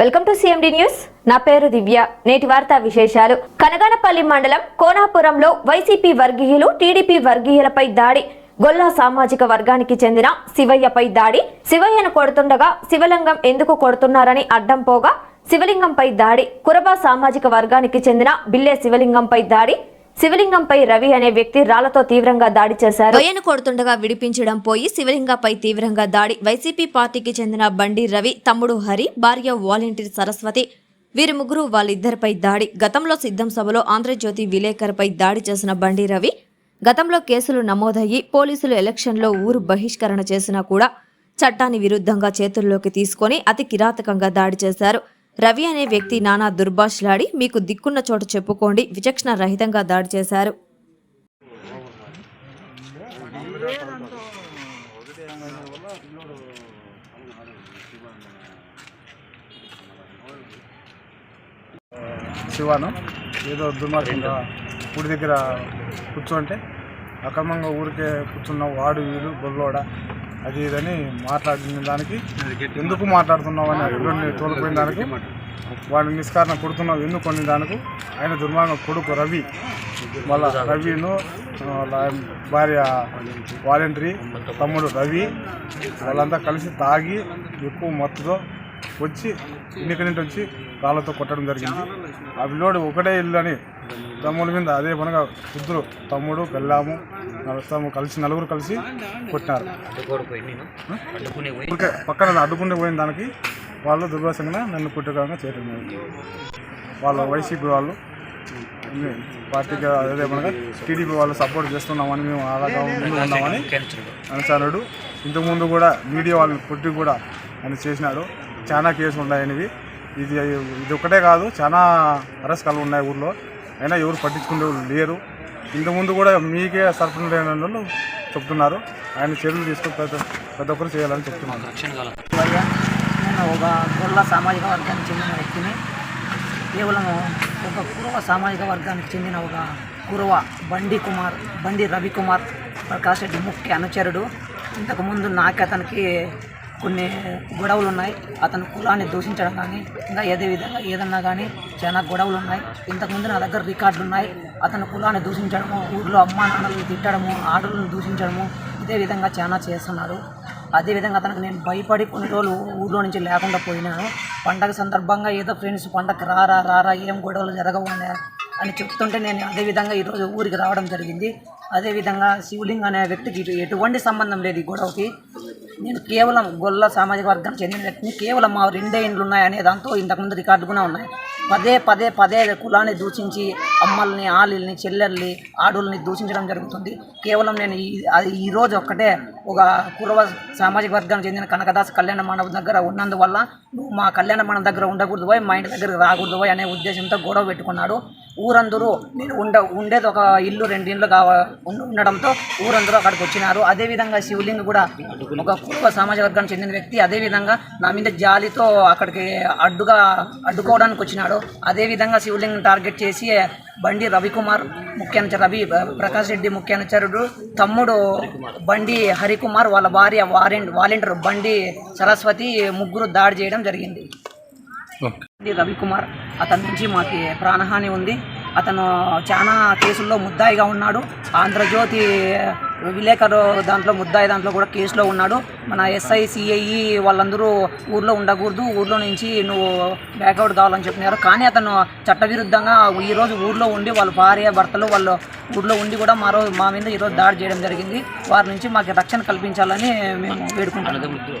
Welcome to CMD news నా పేరు దివ్య. నేటి వార్తా విశేషాలు. కనగానపల్లి మండలం కోనాపురంలో వైసీపీ వర్గీయులు టీడీపీ వర్గీయులపై దాడి. గొల్లా సామాజిక వర్గానికి చెందిన శివయ్యపై దాడి. శివయ్యను కొడుతుండగా శివలింగం ఎందుకు కొడుతున్నారని అడ్డం పోగా శివలింగంపై దాడి. కురబా సామాజిక వర్గానికి చెందిన బిల్లే శివలింగంపై దాడి. శివలింగంపై రవి అనే వ్యక్తి రాళ్ళతో తీవ్రంగా దాడి చేశారు. రొయ్యను కొడుతుండగా విడిపించడం పోయి శివలింగంపై తీవ్రంగా దాడి. వైసీపీ పార్టీకి చెందిన బండి రవి తమ్ముడు హరి భార్య వాలంటీర్ సరస్వతి వీరి ముగ్గురు వాళ్ళిద్దరిపై దాడి. గతంలో సిద్ధం సభలో ఆంధ్రజ్యోతి విలేకరుపై దాడి చేసిన బండి రవి గతంలో కేసులు నమోదయ్యి పోలీసులు ఎలక్షన్లో ఊరు బహిష్కరణ చేసినా కూడా చట్టాన్ని విరుద్ధంగా చేతుల్లోకి తీసుకొని అతి కిరాతకంగా దాడి చేశారు. రవి అనే వ్యక్తి నానా దుర్భాషలాడి మీకు దిక్కున్న చోట చెప్పుకోండి విచక్షణ రహితంగా దాడి చేశారు. శివాను ఏదో దుర్మార్గంగా గుడి దగ్గర కూర్చోంటే అక్రమంగా ఊరికే కూర్చున్న వాడు వీడు గొల్లోడ అది ఇదని మాట్లాడిన దానికి ఎందుకు మాట్లాడుతున్నావు అని ఎవరిని తోలిపోయిన దానికి వాడిని నిష్కారణ కొడుతున్నావు ఎందుకు కొన్ని దానికి ఆయన దుర్మార్గం కొడుకు రవి మళ్ళా రవిను వాళ్ళ భార్య వాలంటరీ తమ్ముడు రవి వాళ్ళంతా కలిసి తాగి ఎక్కువ మత్తుతో వచ్చి ఎన్నిక నుండి వచ్చి రాళ్ళతో కొట్టడం జరిగింది. ఆ పిల్లోడు ఒకటే ఇల్లు అని తమ్ముడి మీద అదే పనిగా ఇద్దరు తమ్ముడు పెళ్ళాము నలుస్తాము కలిసి నలుగురు కలిసి కొట్టినారు. పక్కన అడ్డుకునే పోయిన దానికి వాళ్ళు దుర్వాసంగా నన్ను కుట్టడంగా చేయడం వాళ్ళ వైసీపీ వాళ్ళు పార్టీకి అదే పనిగా టీడీపీ వాళ్ళు సపోర్ట్ చేస్తున్నామని మేము అలాగా ఉన్నామని అనుసారుడు ఇంతకుముందు కూడా మీడియా వాళ్ళని కొట్టి కూడా ఆయన చేసినాడు. చాలా కేసులు ఉన్నాయనివి ఇది ఇది ఒక్కటే కాదు చాలా అరెస్టులు ఉన్నాయి ఊర్లో. అయినా ఎవరు పట్టించుకునే వాళ్ళు లేరు. ఇంతకుముందు కూడా మీకే సర్పంచ్ లేని వాళ్ళు చెప్తున్నారు. ఆయన చర్యలు తీసుకుని ప్రతి ప్రతి ఒక్కరు చేయాలని చెప్తున్నారు. నేను ఒక గొల్ల సామాజిక వర్గానికి చెందిన వ్యక్తిని. కేవలం ఒక కురవ సామాజిక వర్గానికి చెందిన ఒక కురవ బండి కుమార్ బండి రవికుమార్ ప్రకాష్ రెడ్డి ముఖ్య అనుచరుడు. ఇంతకుముందు నాకు అతనికి కొన్ని గొడవలు ఉన్నాయి అతను కులాన్ని దూషించడం కానీ ఇంకా ఏదే విధంగా ఏదన్నా కానీ చాలా గొడవలు ఉన్నాయి ఇంతకుముందు నా దగ్గర రికార్డులు ఉన్నాయి అతను కులాన్ని దూషించడము ఊళ్ళో అమ్మా నాన్నలు తిట్టడము ఆటలను దూషించడము ఇదే విధంగా చాలా చేస్తున్నాడు అదేవిధంగా అతనికి నేను భయపడి కొన్ని రోజులు ఊర్లో నుంచి లేకుండా పోయినాను. పండగ సందర్భంగా ఏదో ఫ్రెండ్స్ పండగ రారా రారా ఏం గొడవలు జరగవు అని అని చెప్తుంటే నేను అదేవిధంగా ఈరోజు ఊరికి రావడం జరిగింది. అదేవిధంగా శివలింగ్ అనే వ్యక్తికి ఎటువంటి సంబంధం లేదు ఈ గొడవకి. నేను కేవలం గొల్ల సామాజిక వర్గానికి చెందిన వ్యక్తిని కేవలం మా రెండే ఇండ్లు ఉన్నాయనే దాంతో ఇంతకుముందు రికార్డు కూడా ఉన్నాయి. పదే పదే పదే కులాన్ని దూషించి అమ్మల్ని ఆలిల్ని చెల్లెల్ని ఆడోళ్ళని దూషించడం జరుగుతుంది. కేవలం నేను ఈ అది ఒక్కటే ఒక కురవ సామాజిక వర్గానికి చెందిన కనకదాస్ కళ్యాణ మండపం దగ్గర ఉన్నందువల్ల నువ్వు మా కళ్యాణ మండపం దగ్గర ఉండకూడదు పోయి మా ఇంటి దగ్గర రాకూడదు పోయి అనే ఉద్దేశంతో గొడవ పెట్టుకున్నాడు. ఊరందరూ ఉండ ఉండేది ఒక ఇల్లు రెండు ఇండ్లు కావ ఉండడంతో ఊరందరూ అక్కడికి వచ్చినారు. అదేవిధంగా శివలింగ్ కూడా ఒక కుటుంబ సమాజ వర్గానికి చెందిన వ్యక్తి అదేవిధంగా నా మీద జాలితో అక్కడికి అడ్డుగా అడ్డుకోవడానికి వచ్చినాడు. అదేవిధంగా శివలింగ్ టార్గెట్ చేసి బండి రవికుమార్ ముఖ్యానుచరు రవి ప్రకాష్ రెడ్డి ముఖ్యానుచరుడు తమ్ముడు బండి హరికుమార్ వాళ్ళ భార్య వారెంట్ వాలంటీర్ బండి సరస్వతి ముగ్గురు దాడి చేయడం జరిగింది. రవికుమార్. అతని నుంచి మాకు ప్రాణహాని ఉంది. అతను చాలా కేసుల్లో ముద్దాయిగా ఉన్నాడు. ఆంధ్రజ్యోతి విలేకరు దాంట్లో ముద్దాయి దాంట్లో కూడా కేసులో ఉన్నాడు. మన ఎస్ఐ సిఐఈ వాళ్ళందరూ ఊర్లో ఉండకూడదు. ఊర్లో నుంచి నువ్వు బ్యాకౌట్ కావాలని చెప్పినారు. కానీ అతను చట్టవిరుద్ధంగా ఈరోజు ఊర్లో ఉండి వాళ్ళ భార్య భర్తలు వాళ్ళు ఊర్లో ఉండి కూడా మా మా మీద ఈరోజు దాడి చేయడం జరిగింది. వారి నుంచి మాకు రక్షణ కల్పించాలని మేము వేడుకుంటున్నాం.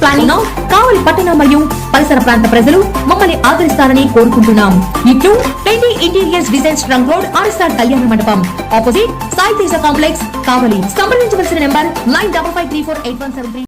planning. Kavali పట్టణ మరియు పరిసర ప్రాంత ప్రజలు మమ్మల్ని ఆదరిస్తారని కోరుకుంటున్నాం. ఇట్లు trendy interiors designs trunk road RSR Kalyana Mandapam. Opposite Sai Teja complex Kavali. సంప్రదించవలసిన number nine double five three four eight one seven three